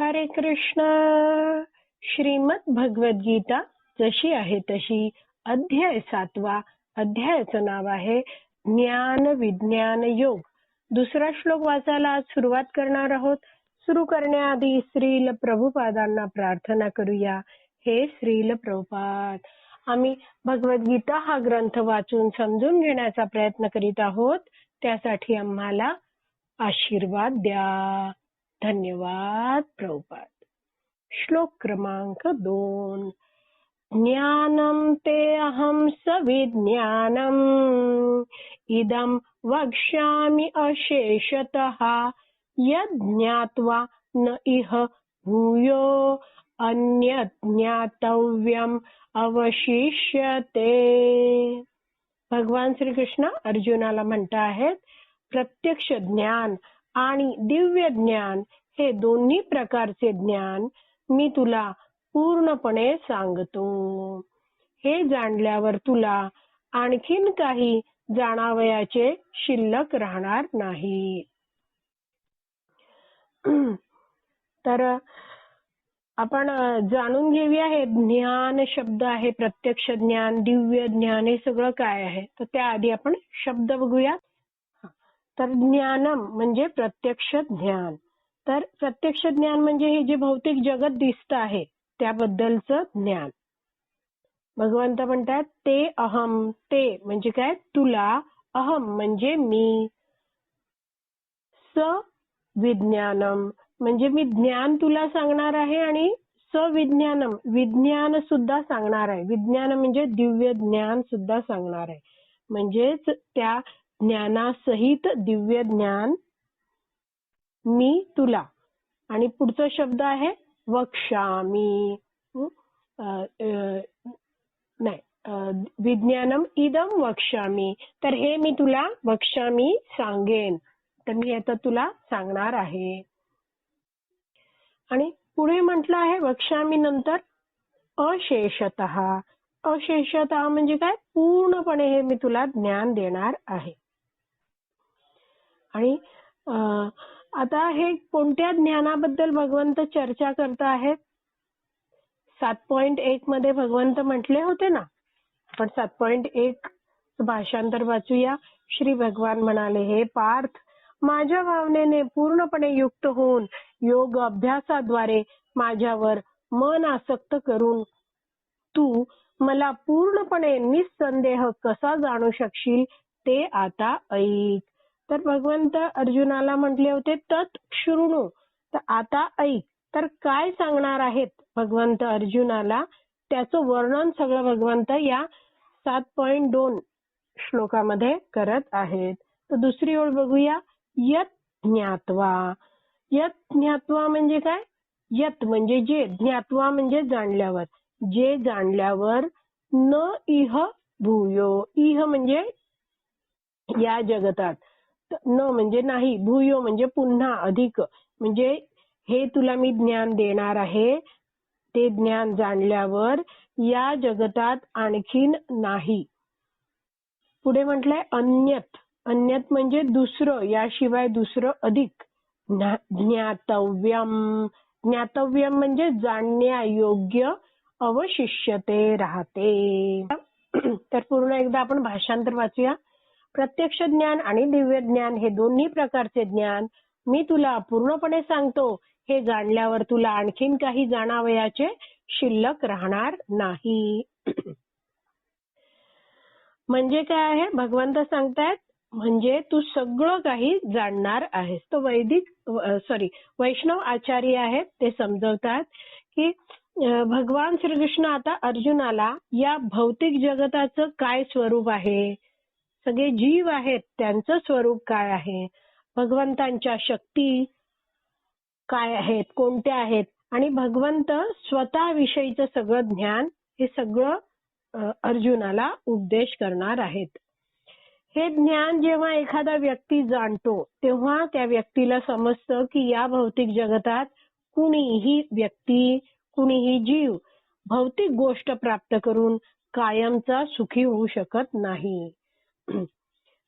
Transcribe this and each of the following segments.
हरे कृष्ण। श्रीमद भगवद्गीता जशी आहे तशी अध्याय सातवा अध्यायाचं नाव आहे ज्ञान विज्ञान योग. दुसरा श्लोक वाचायला आज सुरुवात करणार आहोत. सुरू करण्याआधी श्रील प्रभुपादांना प्रार्थना करूया. हे श्रील प्रभुपाद आम्ही भगवद्गीता हा ग्रंथ वाचून समजून घेण्याचा प्रयत्न करीत आहोत. त्यासाठी आम्हाला आशीर्वाद द्या. धन्यवाद प्रभुपाद. श्लोक क्रमांक दोन. ज्ञानं ते अहं सविज्ञानम्. इदं वक्ष्यामि अशेषतः. यज्ञात्वा न इह भूयो अन्यज्ञातव्यम अवशिष्यते. भगवान श्रीकृष्ण अर्जुनाला म्हणता आहेत प्रत्यक्ष ज्ञान आणि दिव्य ज्ञान हे दोन्ही प्रकारचे ज्ञान मी तुला पूर्णपणे सांगतो. हे जाणल्यावर तुला आणखीन काही जाणावयाचे शिल्लक राहणार नाही. तर आपण जाणून घेऊया हे ज्ञान शब्द आहे प्रत्यक्ष ज्ञान दिव्य ज्ञान हे सगळं काय आहे? तर त्याआधी आपण शब्द बघूयात तर ज्ञानम म्हणजे प्रत्यक्ष ज्ञान. तर प्रत्यक्ष ज्ञान म्हणजे हे जे भौतिक जगत दिसत आहे त्याबद्दलचं ज्ञान. भगवंत म्हणतात ते अहम ते म्हणजे काय? तुला अहम म्हणजे मी. स विज्ञानम म्हणजे मी ज्ञान तुला सांगणार आहे आणि सविज्ञानम विज्ञान सुद्धा सांगणार आहे. विज्ञान म्हणजे दिव्य ज्ञान सुद्धा सांगणार आहे. म्हणजेच त्या ज्ञानासहित दिव्य ज्ञान मी तुला. आणि पुढचा शब्द आहे वक्षामी नाही विज्ञानम इदम वक्षामी तर हे मी तुला वक्षामी सांगेन. तर मी आता तुला सांगणार आहे. आणि पुढे म्हटलं आहे वक्षामी नंतर अशेषत. अशेषत म्हणजे काय? पूर्णपणे हे मी तुला ज्ञान देणार आहे. आणि आता हे कोणत्या ज्ञानाबद्दल भगवंत चर्चा करत आहेत? सात पॉइंट एक मध्ये भगवंत म्हटले होते ना? आपण सात पॉइंट एक भाषांतर वाचूया. श्री भगवान म्हणाले हे पार्थ माझ्या भावनेने पूर्णपणे युक्त होऊन योग अभ्यासाद्वारे माझ्यावर मन आसक्त करून तू मला पूर्णपणे निसंदेह कसा जाणू शकशील ते आता ऐक. तर भगवंत अर्जुनाला म्हटले होते तत् शृणू तर आता ऐक तर काय सांगणार आहेत भगवंत अर्जुनाला? त्याचं वर्णन सगळं भगवंत या सात पॉइंट दोन श्लोकामध्ये करत आहेत. तर दुसरी ओळ बघूया. यत ज्ञात्वा. यत ज्ञात्वा म्हणजे काय? यत म्हणजे जे. ज्ञात्वा म्हणजे जाणल्यावर. जे जाणल्यावर न इह भूयो. इह म्हणजे या जगतात. न म्हणजे नाही भूयो म्हणजे पुन्हा अधिक. म्हणजे हे तुला मी ज्ञान देणार आहे. ते ज्ञान जाणल्यावर या जगतात आणखीन नाही. पुढे म्हटलंय अन्यत. अन्यत म्हणजे दुसरं याशिवाय दुसरं अधिक. ज्ञातव्यम. ज्ञातव्यम म्हणजे जाणण्यायोग्य अवशिष्यते राहते. तर पूर्ण एकदा आपण भाषांतर वाचूया. प्रत्यक्ष ज्ञान आणि दिव्य ज्ञान हे दोन्ही प्रकारचे ज्ञान मी तुला पूर्णपणे सांगतो. हे जाणल्यावर तुला आणखीन काही जाणावयाचे शिल्लक राहणार नाही. म्हणजे काय आहे? भगवंत सांगतायत म्हणजे तू सगळं काही जाणणार आहेस. तो वैदिक सॉरी वैष्णव आचार्य आहेत ते समजवतात की भगवान श्रीकृष्ण आता अर्जुनाला या भौतिक जगताचं काय स्वरूप आहे? सगळे जीव आहेत त्यांचं स्वरूप काय आहे? भगवंतांच्या शक्ती काय आहेत? कोणत्या आहेत? आणि भगवंत स्वतःविषयीचं सगळं ज्ञान हे सगळं अर्जुनाला उपदेश करणार आहेत. हे ज्ञान जेव्हा एखादा व्यक्ती जाणतो तेव्हा त्या व्यक्तीला समजतं की या भौतिक जगतात कुणीही व्यक्ती कुणीही जीव भौतिक गोष्ट प्राप्त करून कायमचा सुखी होऊ शकत नाही.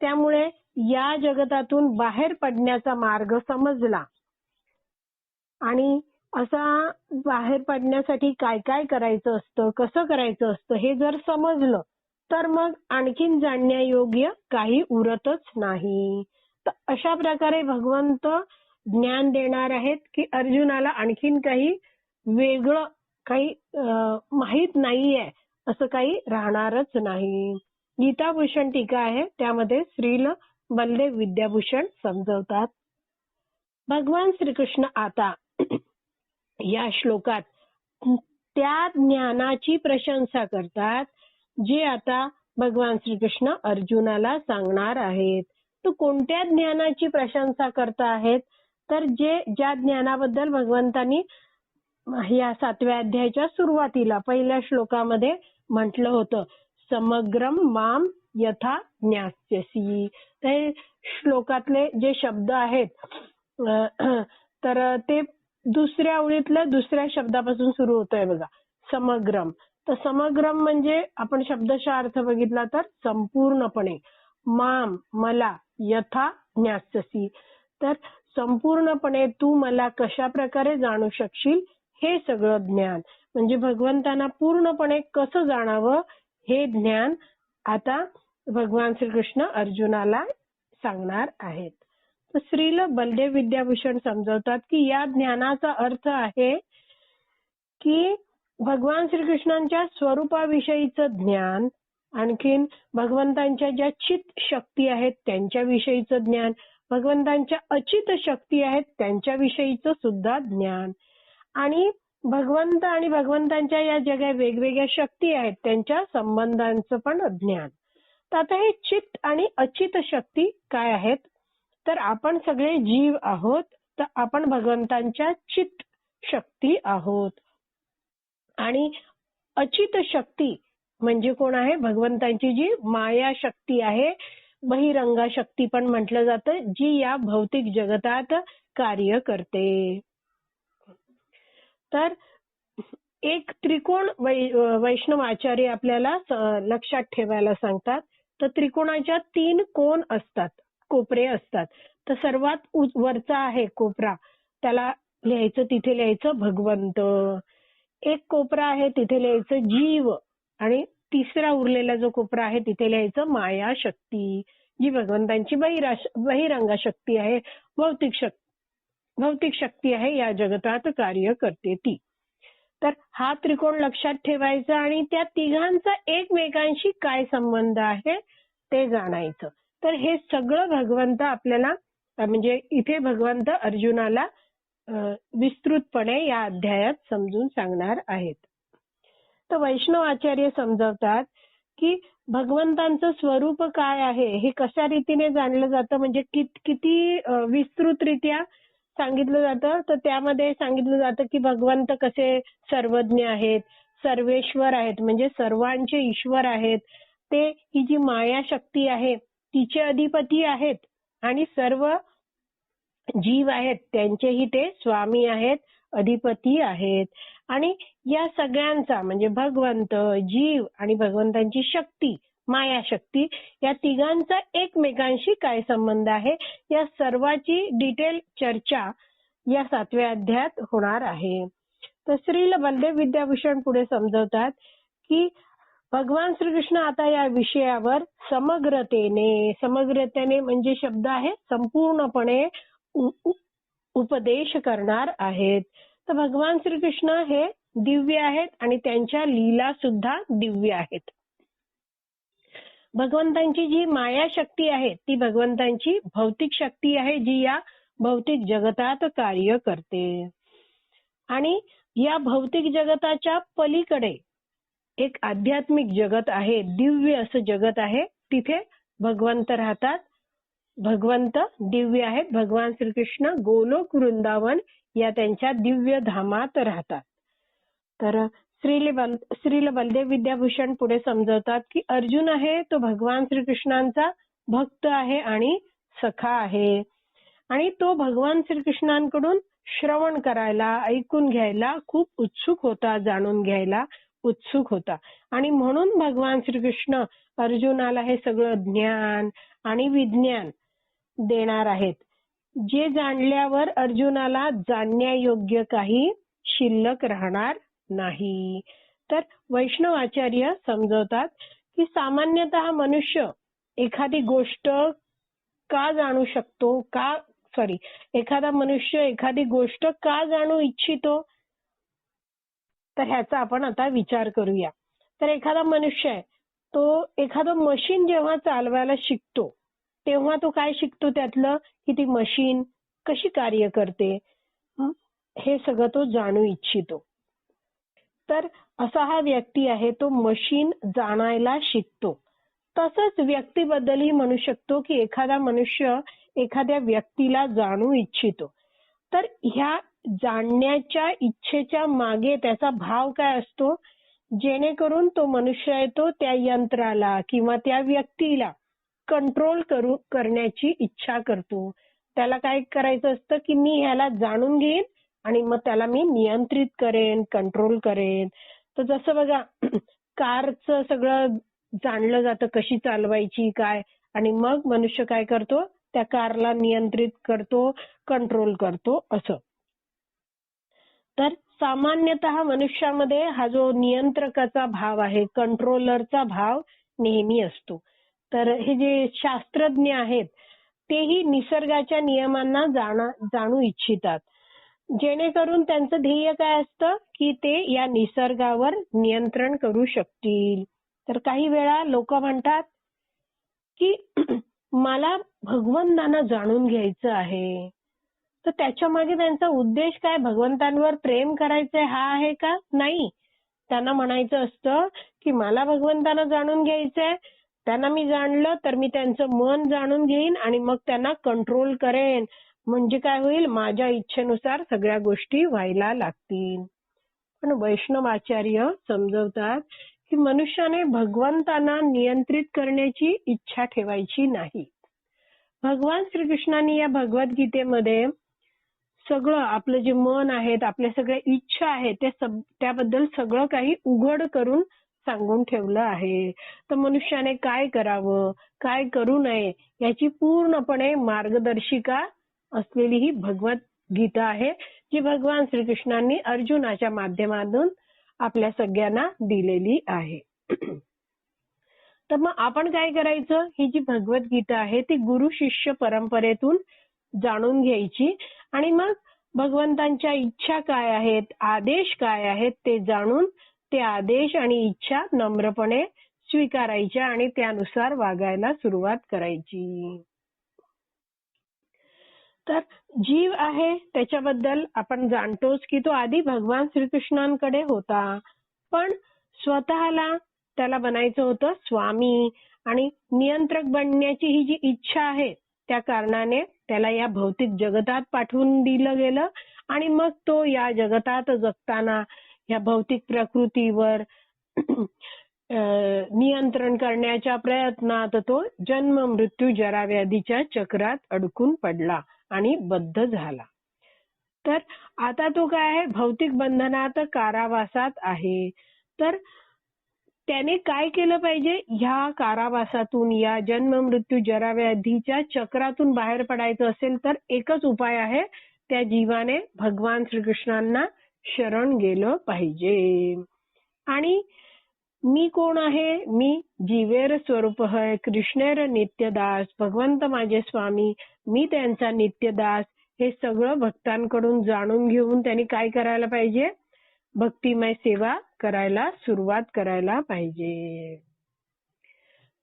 त्यामुळे या जगतातून बाहेर पडण्याचा मार्ग समजला. आणि असा बाहेर पडण्यासाठी काय काय करायचं असतं कसं करायचं असतं हे जर समजलं तर मग आणखीन जाणण्यायोग्य काही उरतच नाही. तर अशा प्रकारे भगवंत ज्ञान देणार आहेत की अर्जुनाला आणखीन काही वेगळं काही माहीत माहीत नाहीये असं काही राहणारच नाही. गीताभूषण टीका आहे. त्यामध्ये श्रील बलदेव विद्याभूषण समजवतात. भगवान श्रीकृष्ण आता या श्लोकात त्या ज्ञानाची प्रशंसा करतात जे आता भगवान श्रीकृष्ण अर्जुनाला सांगणार आहेत. तो कोणत्या ज्ञानाची प्रशंसा करता आहेत? तर जे ज्या ज्ञानाबद्दल भगवंतांनी या सातव्या अध्यायाच्या सुरुवातीला पहिल्या श्लोकामध्ये म्हटलं होतं समग्रम माम यथा ज्ञास्यसी. ते श्लोकातले जे शब्द आहेत तर ते दुसऱ्या ओळीतल्या दुसऱ्या शब्दापासून सुरू होतोय बघा. समग्रम तर समग्रम म्हणजे आपण शब्दशः अर्थ बघितला तर संपूर्णपणे. माम मला यथा ज्ञास्यसी. तर संपूर्णपणे तू मला कशा प्रकारे जाणू शकशील हे सगळं ज्ञान. म्हणजे भगवंतांना पूर्णपणे कसं जाणावं हे ज्ञान आता भगवान श्रीकृष्ण अर्जुनाला सांगणार आहेत. तर श्रील बलदेव विद्याभूषण समजवतात की या ज्ञानाचा अर्थ आहे की भगवान श्रीकृष्णांच्या स्वरूपाविषयीचं ज्ञान आणखीन भगवंतांच्या ज्या चित शक्ती आहेत त्यांच्याविषयीचं ज्ञान भगवंतांच्या अचित शक्ती आहेत त्यांच्याविषयीचं सुद्धा ज्ञान. आणि भगवंत आणि भगवंतांच्या या ज्या वेगवेगळ्या शक्ती आहेत त्यांच्या संबंधांचं पण ज्ञान तर आता हे चित्त आणि अचित शक्ती काय आहेत? तर आपण सगळे जीव आहोत तर आपण भगवंतांच्या चित्त शक्ती आहोत. आणि अचित शक्ती म्हणजे कोण आहे? भगवंतांची जी माया शक्ती आहे बहिरंगा शक्ती पण म्हटलं जातं जी या भौतिक जगतात कार्य करते. तर एक त्रिकोण वै- वैष्णव आचार्य आपल्याला लक्षात ठेवायला सांगतात. तर त्रिकोणाच्या तीन कोण असतात? कोपरे असतात. तर सर्वात वरचा आहे कोपरा. त्याला लिहायचं तिथे लिहायचं भगवंत. एक कोपरा आहे तिथे लिहायचं जीव. आणि तिसरा उरलेला जो कोपरा आहे तिथे लिहायचं माया शक्ती जी भगवंतांची बहिरा बहिरंगा शक्ती आहे भौतिक शक्ती. भौतिक शक्ती आहे या जगतात कार्य करते ती. तर हा त्रिकोण लक्षात ठेवायचा आणि त्या तिघांचा एकमेकांशी काय संबंध आहे ते जाणायचं. तर हे सगळं भगवंत आपल्याला म्हणजे इथे भगवंत अर्जुनाला विस्तृतपणे या अध्यायात समजून सांगणार आहेत. तर वैष्णव आचार्य समजवतात की भगवंतांचं स्वरूप काय आहे हे कशा रीतीने जाणलं जातं? म्हणजे कित- किती विस्तृतरित्या सांगितलं जातं. तर त्यामध्ये सांगितलं जातं की भगवंत कसे सर्वज्ञ आहेत सर्वेश्वर आहेत म्हणजे सर्वांचे ईश्वर आहेत. ते ही जी माया शक्ती आहे तिचे अधिपती आहेत आणि सर्व जीव आहेत त्यांचेही ते स्वामी आहेत अधिपती आहेत. आणि या सगळ्यांचा म्हणजे भगवंत जीव आणि भगवंतांची शक्ती माया शक्ती. या तिघांचा एकमेकांशी काय संबंध आहे? या सर्वाची डिटेल चर्चा या सातव्या अध्यायात होणार आहे. तर श्रील बलदेव विद्याभूषण पुढे समजवतात की भगवान श्रीकृष्ण आता या विषयावर समग्रतेने समग्रतेने म्हणजे शब्द आहे संपूर्णपणे उपदेश करणार आहेत. तर भगवान श्रीकृष्ण हे दिव्य आहेत आणि त्यांच्या लीला सुद्धा दिव्य आहेत. भगवंतांची जी माया शक्ती आहे ती भगवंतांची भौतिक शक्ती आहे जी या भौतिक जगतात कार्य करते. आणि या भौतिक जगताच्या पलीकडे एक आध्यात्मिक जगत आहे दिव्य असं जगत आहे तिथे भगवंत राहतात. भगवंत दिव्य आहेत भगवान श्रीकृष्ण गोलोक वृंदावन या त्यांच्या दिव्य धामात राहतात. तर श्रील श्रील बलदेव विद्याभूषण पुढे समजवतात की अर्जुन आहे तो भगवान श्रीकृष्णांचा भक्त आहे आणि सखा आहे. आणि तो भगवान श्रीकृष्णांकडून श्रवण करायला ऐकून घ्यायला खूप उत्सुक होता जाणून घ्यायला उत्सुक होता. आणि म्हणून भगवान श्रीकृष्ण अर्जुनाला हे सगळं ज्ञान आणि विज्ञान देणार आहेत. जे जाणल्यावर अर्जुनाला जाणण्यायोग्य काही शिल्लक राहणार नाही. तर वैष्णव आचार्य समजवतात की सामान्यतः मनुष्य एखादी गोष्ट का जाणू शकतो? का सॉरी एखादा मनुष्य एखादी गोष्ट का जाणू इच्छितो? तर ह्याचा आपण आता विचार करूया. तर एखादा मनुष्य आहे तो एखादं मशीन जेव्हा चालवायला शिकतो तेव्हा तो काय शिकतो त्यातलं? की ती मशीन कशी कार्य करते? हे सगळं तो जाणू इच्छितो. तर असा हा व्यक्ती आहे तो मशीन जाणायला शिकतो. तसंच व्यक्तीबद्दलही म्हणू शकतो की एखादा मनुष्य एखाद्या व्यक्तीला जाणू इच्छितो. तर ह्या जाणण्याच्या इच्छेच्या मागे त्याचा भाव काय असतो? जेणेकरून तो मनुष्य आहे तो त्या यंत्राला किंवा त्या व्यक्तीला कंट्रोल करू करण्याची इच्छा करतो. त्याला काय करायचं असतं की मी ह्याला जाणून घेईन आणि मग त्याला मी नियंत्रित करेन कंट्रोल करेन. तर जसं बघा कारचं सगळं जाणलं जातं कशी चालवायची काय? आणि मग मनुष्य काय करतो? त्या कारला नियंत्रित करतो कंट्रोल करतो असं. तर सामान्यतः मनुष्यामध्ये हा जो नियंत्रकाचा भाव आहे कंट्रोलरचा भाव नेहमी असतो. तर हे जे शास्त्रज्ञ आहेत तेही निसर्गाच्या नियमांना जाणू इच्छितात. जेणेकरून त्यांचं ध्येय काय असतं? की ते या निसर्गावर नियंत्रण करू शकतील. तर काही वेळा लोक म्हणतात की मला भगवंतांना जाणून घ्यायचं आहे. तर त्याच्यामागे त्यांचा उद्देश काय? भगवंतांवर प्रेम करायचंय हा आहे का? नाही. त्यांना म्हणायचं असतं की मला भगवंतांना जाणून घ्यायचंय. त्यांना मी जाणलं तर मी त्यांचं मन जाणून घेईन आणि मग त्यांना कंट्रोल करेन. म्हणजे काय होईल? माझ्या इच्छेनुसार सगळ्या गोष्टी व्हायला लागतील. पण वैष्णवाचार्य समजवतात की मनुष्याने भगवंतांना नियंत्रित करण्याची इच्छा ठेवायची नाही. भगवान श्रीकृष्णाने या भगवद्गीतेमध्ये सगळं आपलं जे मन आहेत आपल्या सगळ्या इच्छा आहेत त्या सब त्याबद्दल सगळं काही उघड करून सांगून ठेवलं आहे. तर मनुष्याने काय करावं? काय करू नये? याची पूर्णपणे मार्गदर्शिका असलेली ही भगवत गीता आहे जी भगवान श्रीकृष्णांनी अर्जुनाच्या माध्यमातून आपल्या सगळ्यांना दिलेली आहे. तर मग आपण काय करायचं? ही जी भगवद्गीता आहे ती गुरु शिष्य परंपरेतून जाणून घ्यायची आणि मग भगवंतांच्या इच्छा काय आहेत आदेश काय आहेत ते जाणून ते आदेश आणि इच्छा नम्रपणे स्वीकारायच्या आणि त्यानुसार वागायला सुरुवात करायची. तर जीव आहे त्याच्याबद्दल आपण जाणतोच की तो आधी भगवान श्रीकृष्णांकडे होता. पण स्वतःला त्याला बनायचं होतं स्वामी आणि नियंत्रक बनण्याची ही जी इच्छा आहे त्या कारणाने त्याला या भौतिक जगतात पाठवून दिलं गेलं आणि मग तो या जगतात जगताना या भौतिक प्रकृतीवर नियंत्रण करण्याच्या प्रयत्नात तो जन्म मृत्यू जराव्याधीच्या चक्रात अडकून पडला. आणि बद्ध झाला. तर आता तो काय आहे? भौतिक बंधनात कारावासात आहे. तर त्याने काय केलं पाहिजे? ह्या कारावासातून या जन्म मृत्यू जराव्याधीच्या चक्रातून बाहेर पडायचं असेल तर एकच उपाय आहे. त्या जीवाने भगवान श्रीकृष्णांना शरण गेलं पाहिजे. आणि मी कोण आहे? मी जीवेर स्वरूप हय कृष्णेर नित्यदास भगवंत माझे स्वामी मी त्यांचा नित्यदास हे सगळं भक्तांकडून जाणून घेऊन त्यांनी काय करायला पाहिजे? भक्तिमय सेवा करायला सुरुवात करायला पाहिजे.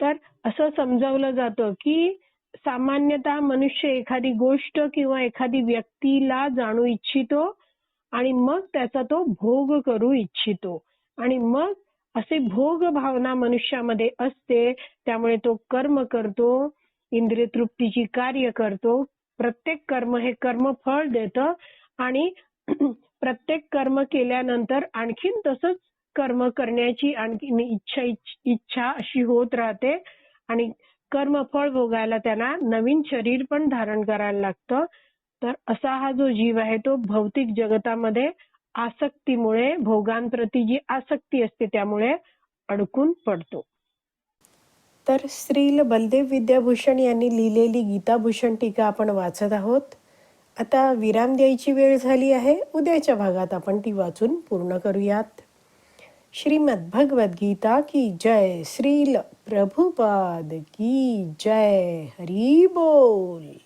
तर असं समजावलं जातं की सामान्यतः मनुष्य एखादी गोष्ट किंवा एखादी व्यक्तीला जाणू इच्छितो आणि मग त्याचा तो भोग करू इच्छितो. आणि मग असे भोग भावना मनुष्यामध्ये असते. त्यामुळे तो कर्म करतो इंद्रिय तृप्तीची कार्य करतो. प्रत्येक कर्म हे कर्म फळ देतं आणि प्रत्येक कर्म केल्यानंतर आणखीन तसंच कर्म करण्याची आणखी इच्छा इच्छा अशी होत राहते. आणि कर्म फळ भोगायला त्यांना नवीन शरीर पण धारण करायला लागतं. तर असा हा जो जीव आहे तो भौतिक जगतामध्ये आसक्तीमुळे भोगांप्रती जी आसक्ती असते त्यामुळे अडकून पडतो. तर श्रील बलदेव विद्याभूषण यांनी लिहिलेली गीताभूषण टीका आपण वाचत आहोत. आता विराम द्यायची वेळ झाली आहे. उद्याच्या भागात आपण ती वाचून पूर्ण करूयात. श्रीमद भगवद गीता की जय. श्रील प्रभुपाद की जय. हरी बोल.